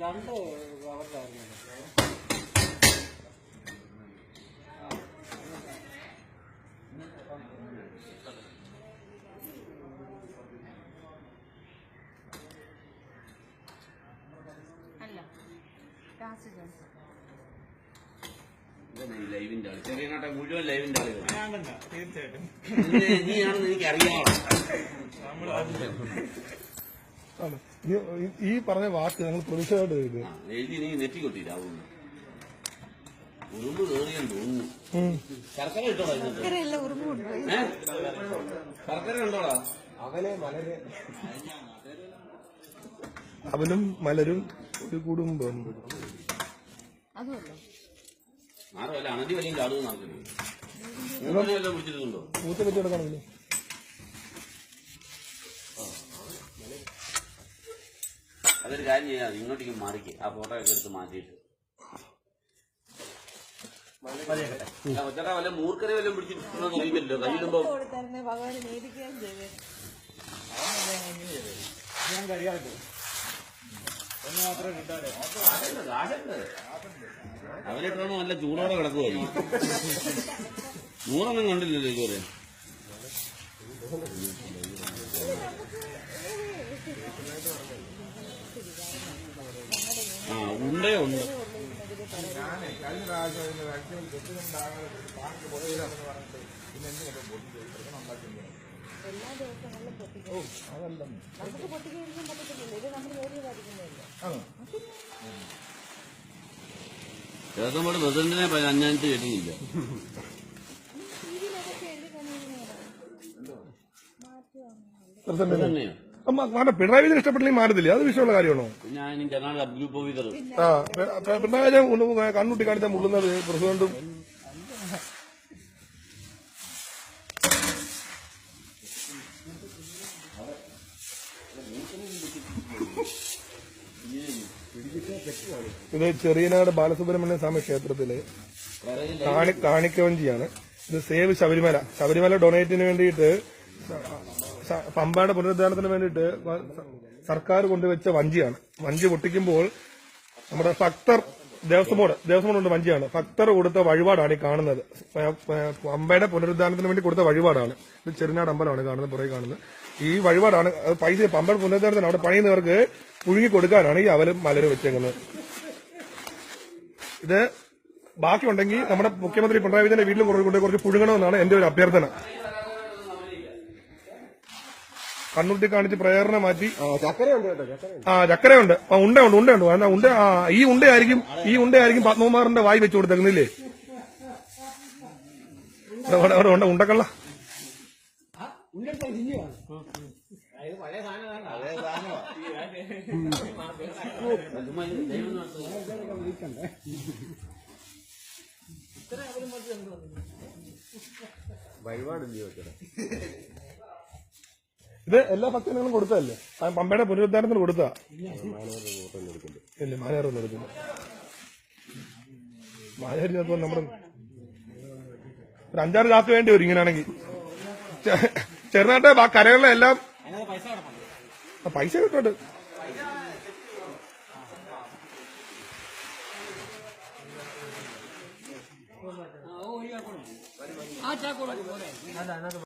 രണ്ട് കവറിലായിരുന്നു അല്ല. ലാസ്റ്റ് ജോൺസ് ലൈവിന്റെ ആൾ. ചെറിയ നാട്ടെ മുഴുവൻ ലൈവിന്റെ ആളുകൾ ഞാൻ തന്നെ തീർച്ചയായിട്ടും. നീയാണെന്ന് എനിക്ക് അറിയാമോ നമ്മൾ ആണ്. ഈ- പറഞ്ഞ വാക്ക് ഞങ്ങൾ പ്രതിഷേധമായിട്ട് എഴുതി എഴുതി നീ നെറ്റി കൊട്ടിരാവുന്നു ഉറുമ്പ് കേറിയെന്ന് തോന്നുന്നു. ശർക്കര ഇട്ടോ ശർക്കര ഉണ്ടോടാ? അവനെ മലര്. അവനും മലരും ഒരു കുടുംബം. അതുമല്ലോ. വലിയ അതൊരു കാര്യം ചെയ്യാം ഇങ്ങോട്ടേക്ക് മാറിക്ക്. ആ ഫോട്ടോ ഒക്കെ എടുത്ത് മാറ്റിയിട്ട്. ഒച്ചടാ വല്ല മൂർക്കറി വല്ലതും പിടിച്ചിട്ടുണ്ടോ കയ്യിടുമ്പോ ചെയ്തത് ഞാൻ കഴിയാറുണ്ട് ഒന്ന് മാത്രമേ കിട്ടാതെ. അവരിട്ടാണ് നല്ല ചൂടോടെ കിടക്കുമായിരുന്നു നൂറൊന്നും കണ്ടില്ലല്ലോ ഇതുവരെ. ആ ഉണ്ടേ ഉണ്ട്. എല്ലാ ദിവസങ്ങളിലും പൊട്ടിക്കും നമുക്ക് പൊട്ടിക്കാൻ ഇത് നമ്മൾ ജോലി ബാധിക്കുന്നതല്ലേ ആണോ ചേർത്തമ്പോട് പ്രസിഡന്റിനെ അഞ്ഞാഞ്ഞിട്ട് കേട്ടില്ല മാഡം പിണറായി വിജയൻ ഇഷ്ടപ്പെട്ടില്ലെങ്കിൽ മാറത്തില്ലേ അത് വിഷയമുള്ള കാര്യമാണോ? ഞാൻ ജനാൾ ഗ്രൂപ്പ് ആ പിണറായി വിജയൻ കണ്ണുട്ടി കാണിച്ചാൽ മുള്ളുന്നത് പ്രസിഡന്റും ഇത് ചെറിയനാട് ബാലസുബ്രഹ്മണ്യ സ്വാമി ക്ഷേത്രത്തിലെ കാണി കാണിക്കവഞ്ചിയാണ്. ഇത് സേവ് ശബരിമല. ശബരിമല ഡൊണേറ്റിന് വേണ്ടിയിട്ട് പമ്പയുടെ പുനരുദ്ധാരണത്തിന് വേണ്ടിയിട്ട് സർക്കാർ കൊണ്ടുവച്ച വഞ്ചിയാണ്. വഞ്ചി പൊട്ടിക്കുമ്പോൾ നമ്മുടെ ഭക്തർ ദേവസ്വം ബോർഡ് ദേവസ്വം ബോർഡ് വഞ്ചിയാണ്. ഭക്തർ കൊടുത്ത വഴിപാടാണ് ഈ കാണുന്നത്. അമ്പയുടെ പുനരുദ്ധാരണത്തിന് വേണ്ടി കൊടുത്ത വഴിപാടാണ്. ഇത് ചെറുനാട് അമ്പലമാണ് കാണുന്നത് പുറകെ കാണുന്നത്. ഈ വഴിപാടാണ് പൈസ പമ്പയുടെ പുനരുദ്ധാരണത്തിന് അവിടെ പണിയുന്നവർക്ക് പുഴുങ്ങി കൊടുക്കാനാണ് ഈ അവലും മലര് വെച്ചേക്കുന്നത്. ഇത് ബാക്കിയുണ്ടെങ്കിൽ നമ്മുടെ മുഖ്യമന്ത്രി പിണറായി വിജയന്റെ വീട്ടിൽ കൊണ്ടുപോയി കുറച്ച് പുഴുങ്ങണമെന്നാണ് എന്റെ ഒരു അഭ്യർത്ഥന. കണ്ണുട്ടി കാണിച്ച് പ്രേരണ മാറ്റി. ആ ചക്കരയുണ്ട് ആ ഉണ്ട് ഉണ്ടയുണ്ട് ഉണ്ട് ഉണ്ട ആ ഈ ഉണ്ടയായിരിക്കും ഈ ഉണ്ടയായിരിക്കും പത്മകുമാറിന്റെ വായി വെച്ചു കൊടുത്തേക്കുന്നില്ലേ ഉണ്ട ഉണ്ടക്കള്ള. ഉണ്ട് ഉണ്ടക്കള്ള ഇത് എല്ലാ ഭക്തജനങ്ങളും കൊടുത്തതല്ലേ? പമ്പയുടെ പുനരുദ്ധാരണത്തിന് കൊടുത്താ? ഇല്ല മാനേറൊന്നും എടുക്കില്ല മാനേരി ചിലപ്പോൾ നമ്മുടെ ഒരു അഞ്ചാറ് രാത്രി വേണ്ടി വരും ഇങ്ങനെയാണെങ്കിൽ ചെറുതായിട്ട് ആ കരകളിലെ എല്ലാം പൈസ കിട്ടുണ്ട് ആ ചാക്കോളൂ